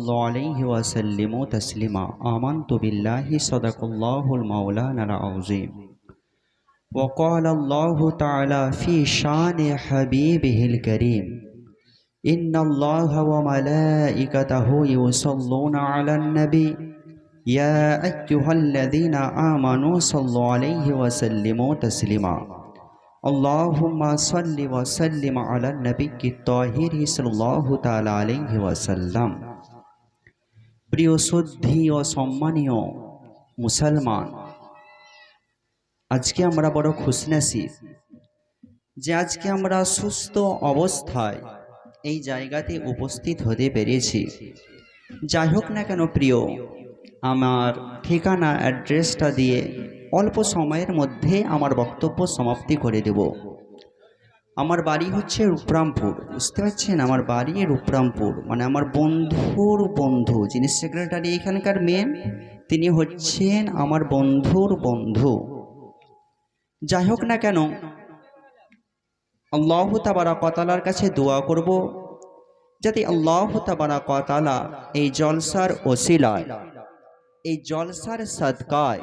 الله عليه وسلموا تسليما آمنت بالله صدق الله المولانا العظيم وقال الله تعالى في شان حبيبه الكريم إن الله وملائكته يصلون على النبي يا أيها الذين آمنوا صلوا عليه وسلموا تسليما اللهم صل وسلم على النبي الطاهر صلى الله تعالى عليه وسلم প্রিয় শ্রদ্ধি ও সম্মানীয় মুসলমান, আজকে আমরা বড় খুশনসিব যে আজকে আমরা সুস্থ অবস্থায় এই জায়গাতে উপস্থিত হতে পেরেছি। যাই হোক না কেন প্রিয়, আমার ঠিকানা, অ্যাড্রেসটা দিয়ে অল্প সময়ের মধ্যে আমার বক্তব্য সমাপ্তি করে দেব। আমার বাড়ি হচ্ছে রূপরামপুর, বুঝতে পারছেন? আমার বাড়ি রূপরামপুর মানে আমার বন্ধুর বন্ধু, যিনি সেক্রেটারি এখানকার মেন তিনি হচ্ছেন আমার বন্ধুর বন্ধু। যাই হোক না কেন, আল্লাহ তাবারা কতালার কাছে দোয়া করব, যাতে আল্লাহ তাবারা কতালা এই জলসার ওসিলায়, এই জলসার সদকায়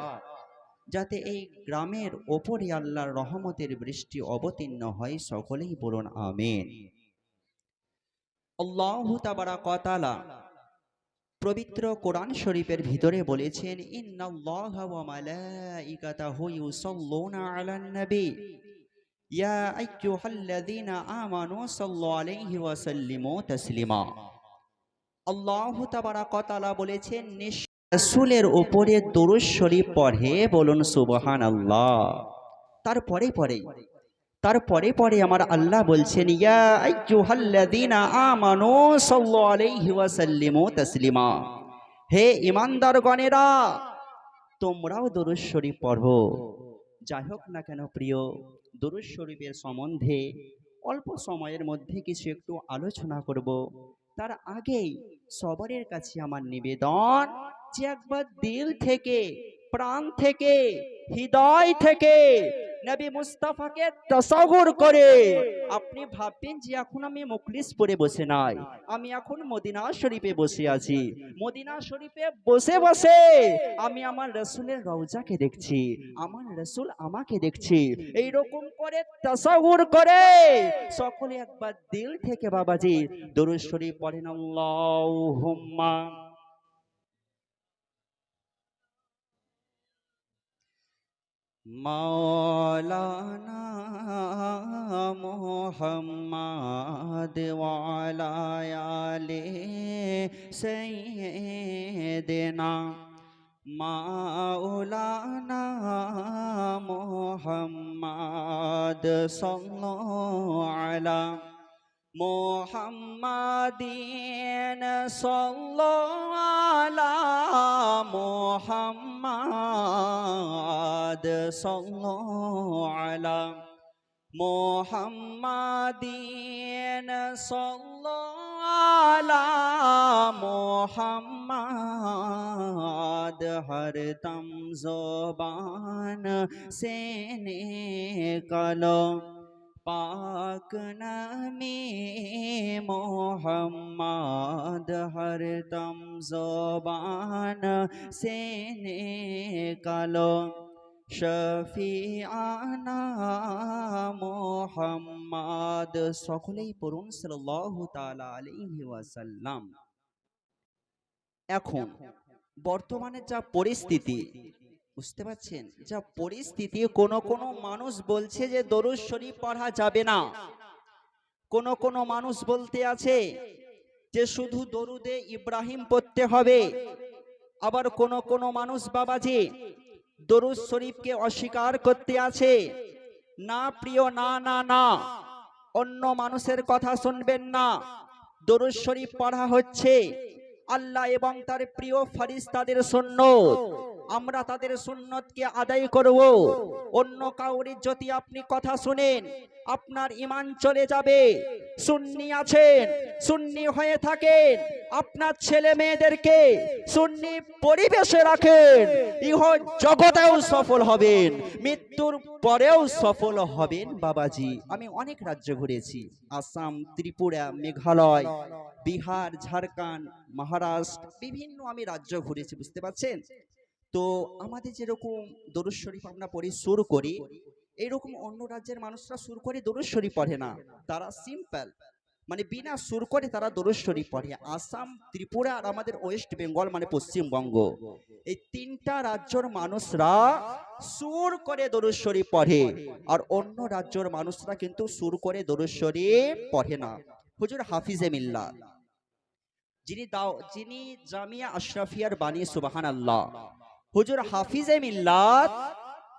যাতে এই গ্রামের ওপরে আল্লাহর রহমতের বৃষ্টি অবতীর্ণ হয়, সকলেই বলুন আমেন। আল্লাহ তাবারা কতালা পবিত্র কোরআন শরীফের ভিতরে বলেছেন, ইন্নাল্লাহ ওয়া মালাইকাতাহু ইউসাল্লুনা আলান নবী। ইয়া আমানু সাল্লু আলাইহি ওয়া সাল্লিমু তাসলিমা। আল্লাহ বলেছেন রাসূলের ওপরে দরুদ শরীফ পড়ে বলুন সুবহান আল্লাহ তারপরে পরে তারপরে পরে আমার আল্লাহ বলছেন, ইয়া আইয়ুহাল্লাযীনা আমানু সাল্লু আলাইহি ওয়া সাল্লিমু তাসলিমা। হে ঈমানদারগণেরা, তোমরাও দরুদ শরীফ পড়ো। যাই হোক না কেন প্রিয়, দরুদ শরীফের সম্বন্ধে অল্প সময়ের মধ্যে কিছু একটু আলোচনা করব। তার আগেই সবারের কাছে আমার নিবেদন। যে একবার দিল থেকে, প্রাণ থেকে, হৃদয় থেকে নবী মুস্তাফাকে তসগর করে। আপনি ভাববেন যে এখন আমি মুখলিস পরে বসে নাই, আমি এখন মদিনা শরীফে বসে আছি। মদিনা শরীফে বসে বসে আমি আমার রসুলের রওজাকে দেখছি, আমার রসুল আমাকে দেখছি। এই রকম করে তসগর করে সকলে একবার দিল থেকে, বাবাজি, দরুদ শরীফ পড়েন, আল্লাহুম্মা মাওলানা মোহাম্মদ ওয়ালা আলে সাইয়্যিদিনা মাওলানা মোহাম্মদ সাল্লাল্লাহু আলা মোহাম্মদিন সাল্লাল্লাহু মোহাম্মদ সাল্লাল্লাহু আলা মোহাম্মদিন সাল্লাল্লাহু মোহাম্মদ। হরদম জবান সে নিকলো পাক নামে মোহাম্মদ হরদম জবান সে নিকলো শফিআনা মোহাম্মদ সকলেই পড়ুন সাল্লাল্লাহু তাআলা আলাইহি ওয়াসাল্লাম। এখন বর্তমানে যা পরিস্থিতি বুঝতে পারছেন? যা পরিস্থিতি, কোন কোন মানুষ বলছে যে দরুদ শরীফ পড়া যাবে না। কোন কোন মানুষ বলতে আছে যে শুধু দরুদে ইব্রাহিম পড়তে হবে। আবার কোন কোন মানুষ বাবাজি দরুদ শরীফকে অস্বীকার করতে আছে। না প্রিয়, না না না, অন্য মানুষের কথা শুনবেন না। দরুদ শরীফ পড়া হচ্ছে আল্লাহ এবং তার প্রিয় ফারিস্তাদের সুন্নত। আমরা তাদের সুন্নতকে আদায় করব। অন্য কাউরির যদি আপনি কথা শুনেন, আপনার ইমান চলে যাবে। সুন্নি আছেন, সুন্নি হয়ে থাকেন, আপনার ছেলে মেয়েদেরকে সুন্নি পরিবেশে রাখেন, ইহ জগতেও সফল হবেন, মৃত্যুর পরেও সফল হবেন বাবাজি। আমি অনেক রাজ্য ঘুরেছি, আসাম, ত্রিপুরা, মেঘালয়, বিহার, ঝাড়খণ্ড, মহারাষ্ট্র, বিভিন্ন আমি রাজ্য ঘুরেছি, বুঝতে পারছেন? তো আমাদের যেরকম দরুদ শরীফ আমরা পড়ি, সুর করি, এইরকম অন্য রাজ্যের মানুষরা সুর করে দরুদ শরীফ পড়ে না। তারা সিম্পল মানে বিনা সুর করে তারা দরুদ শরীফ পড়ে। আসাম, ত্রিপুরা আর আমাদের ওয়েস্ট বেঙ্গল মানে পশ্চিমবঙ্গ। এই তিনটা রাজ্যর মানুষরা সুর করে দরুদ শরীফ পড়ে। আর অন্য রাজ্যর মানুষরা কিন্তু সুর করে দরুদ শরীফ পড়ে না। হুজুর হাফিজে মিল্লা, যিনি দাও, যিনি জামিয়া আশরাফিয়ার বাণী সুবাহান আল্লাহ হুজুর হাফিজে মিল্লাত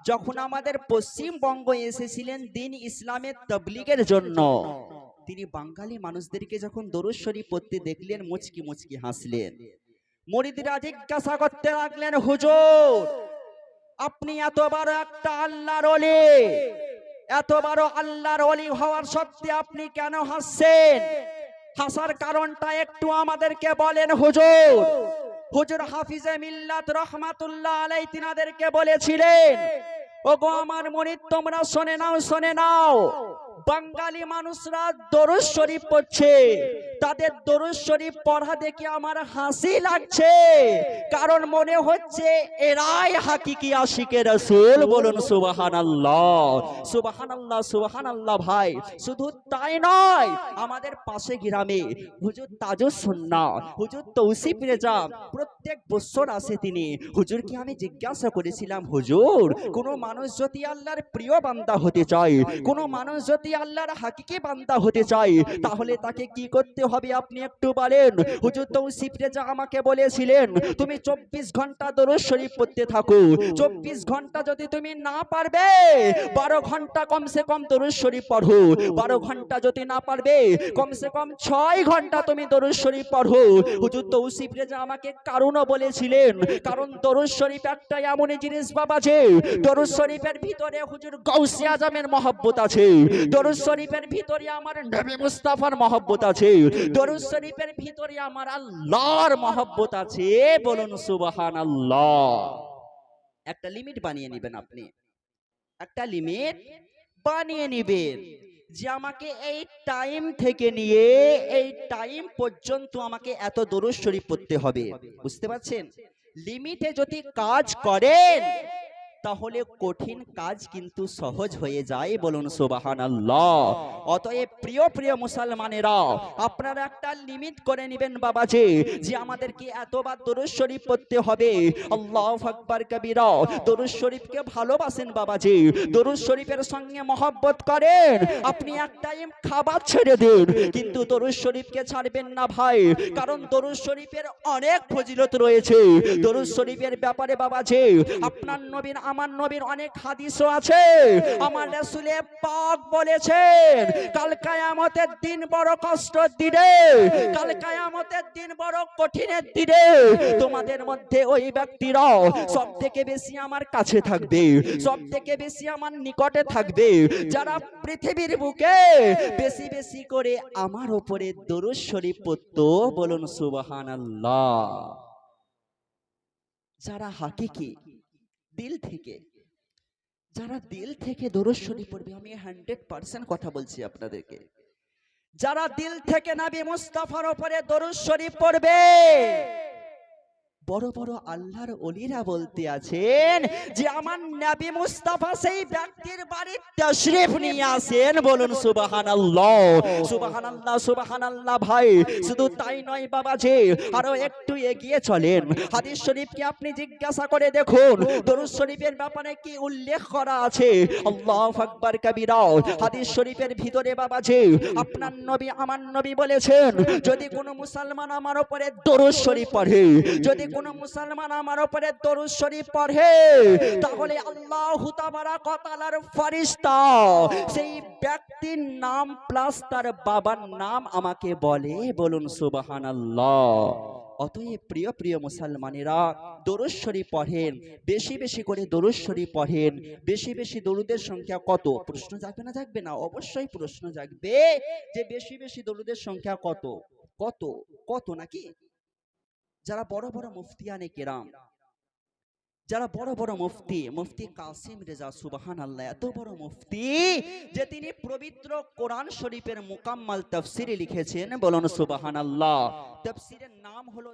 যখন আমাদের পশ্চিমবঙ্গ এসেছিলেন দিন ইসলামের তবলিগের জন্য। তিনি বাঙালি মানুষদেরকে যখন দরুদ শরীফ পড়তে দেখলেন, মুচকি মুচকি হাসলেন। মরিদিরা জিজ্ঞাসা করতে লাগলেন, হুজুর, আপনি এত বড় একটা আল্লাহর অলি এত বড় আল্লাহর অলি হওয়ার সত্ত্বে আপনি কেন হাসছেন? হাসার কারণটা একটু আমাদেরকে বলেন, হুজুর। হুজুর হাফিজে মিল্লাত রহমাতুল্লাহ আলাই তিনাদেরকে বলেছিলেন, ওগো আমার মনির তোমরা শোনে নাও শোনে নাও। বাঙালি মানুষরা দরুদ শরীফ পড়ছে। তাদের দরুদ শরীফ পড়া দেখে আমার হাসি লাগছে। কারণ মনে হচ্ছে এরাই হাকিকি আশিকে রসুল বলুন সুবাহান সুবাহান আল্লাহ সুবাহান আল্লাহ ভাই। শুধু তাই নয়, আমাদের পাশে গ্রামে হুজুর তাজুস সুন্না হুজুর তৌসিফ রেজা প্রত্যেক বছর আসে তিনি। হুজুরকে আমি জিজ্ঞাসা করেছিলাম, হুজুর, কোনো মানুষ যদি আল্লাহর প্রিয় বান্দা হতে চায়, কোনো মানুষ যদি আল্লাহর হাকিকি বান্দা হতে চায় তাহলে তাকে কি করতে হবে আপনি একটু বলেন? হুজুর তৌসিফ রেজা আমাকে বলেছিলেন, তুমি চব্বিশ ঘণ্টা দরুদ শরীফ পড়তে থাকো। চব্বিশ ঘণ্টা যদি তুমি না পারবে, বারো ঘণ্টা কমসে কম দরুদ শরীফ পড়ো। বারো ঘণ্টা যদি না পারবে, কমসে কম ছয় ঘণ্টা তুমি দরুদ শরীফ পড়ো। হুজুর তৌসিফ রেজা আমাকে কারণও বলেছিলেন, কারণ দরুদ শরীফ একটা এমনই জিনিস বাবা যে, দরুদ শরীফের ভিতরে হুজুর গৌসি আজমের মহব্বত আছে। দরুদ ভিতরে আমার নবী মুস্তাফার মহব্বত আছে। ভিতরে আমার আল্লাহর মহব্বত আছে। বলুন সুবহান আল্লাহ একটা লিমিট বানিয়ে নেবেন আপনি। একটা লিমিট বানিয়ে নেবেন যে আমাকে এই টাইম থেকে নিয়ে, এই টাইম পর্যন্ত আমাকে এত দরুদ শরীফ পড়তে হবে। বুঝতে পারছেন? লিমিটে যদি কাজ করেন তাহলে কঠিন কাজ কিন্তু সহজ হয়ে যায় বলুন সুবাহান আল্লাহ অতএব প্রিয় প্রিয় মুসলমানেরা আপনারা একটা লিমিট করে নেবেন বাবাজি যে আমাদেরকে এতবার দরুদ শরীফ পড়তে হবে। আল্লাহ আকবার কবিরা দরুদ শরীফকে ভালোবাসেন বাবাজি। দরুদ শরীফের সঙ্গে মহব্বত করেন। আপনি এক টাইম খাবার ছেড়ে দিন কিন্তু দরুদ শরীফকে ছাড়বেন না ভাই কারণ দরুদ শরীফের অনেক ফজিলত রয়েছে। দরুদ শরীফের ব্যাপারে বাবাজি আপনার নবীন আমার নবীর অনেক হাদিসও আছে। আমার রাসূলে পাক বলেছেন কাল কায়ামতের দিন বড় কষ্ট দিনে কাল কায়ামতের দিন বড় কঠিনের দিনে তোমাদের মধ্যে ওই ব্যক্তিরা সব থেকে বেশি আমার কাছে থাকবে। সব থেকে বেশি আমার নিকটে থাকবে। যারা পৃথিবীর বুকে বেশি বেশি করে আমার উপরে দরুদ শরীফ পড়তো বলুন সুবহানাল্লাহ। যারা হাকিকি দিল থেকে, যারা দিল থেকে শরীফ পড়বে, আমি হান্ড্রেড পার্সেন্ট কথা বলছি আপনাদেরকে। যারা দিল থেকে নাবি মুস্তাফার উপরে দরুদ পড়বে বড় বড় আল্লাহর অলিরা বলতে আছেন যে আমার নবী মুস্তাফা সেই ব্যক্তির বাড়ির তশরিফ নিয়ে আসেন। বলুন, সুবহানাল্লাহ সুবহানাল্লাহ সুবহানাল্লাহ ভাই, শুধু তাই নয় বাবা যে আরও একটু এগিয়ে চলেন। হাদিস শরীফকে আপনি জিজ্ঞাসা করে দেখুন, দরুদ শরীফের ব্যাপারে কি উল্লেখ করা আছে? আল্লাহু আকবার কবিরা, হাদিস শরীফের ভিতরে বাবা যে আপনার নবী আমার নবী বলেছেন, যদি কোনো মুসলমান আমার উপরে দরুদ শরীফ পড়ে, যদি কোনো মুসলমান আমার উপরে দরুদ শরীফ পড়ে, তাহলে আল্লাহ তাবারাক ওয়া তাআলার ফেরেশতা সেই ব্যক্তির নাম প্লাস তার বাবার নাম আমাকে বলে, বলুন সুবহানাল্লাহ। অতএব প্রিয় প্রিয় মুসলমানেরা, দরুদ শরীফ পড়েন, বেশি বেশি করে দরুদ শরীফ পড়েন, বেশি বেশি দরুদের সংখ্যা কত? প্রশ্ন জাগবে না জাগবে না? অবশ্যই প্রশ্ন জাগবে যে বেশি বেশি দরুদের সংখ্যা কত? কত? কত নাকি? যারা বড় বড় মুফতিয়ানে কেরাম, যারা বড় বড় মুফতি মুফতি কাসিম রেজা সুবাহান আল্লাহ এত বড় মুফতি যে তিনি পবিত্র কোরআন শরীফের মোকাম্মাল তফসিরে লিখেছেন, বলুন সুবাহান আল্লাহ তফসিরের নাম হলো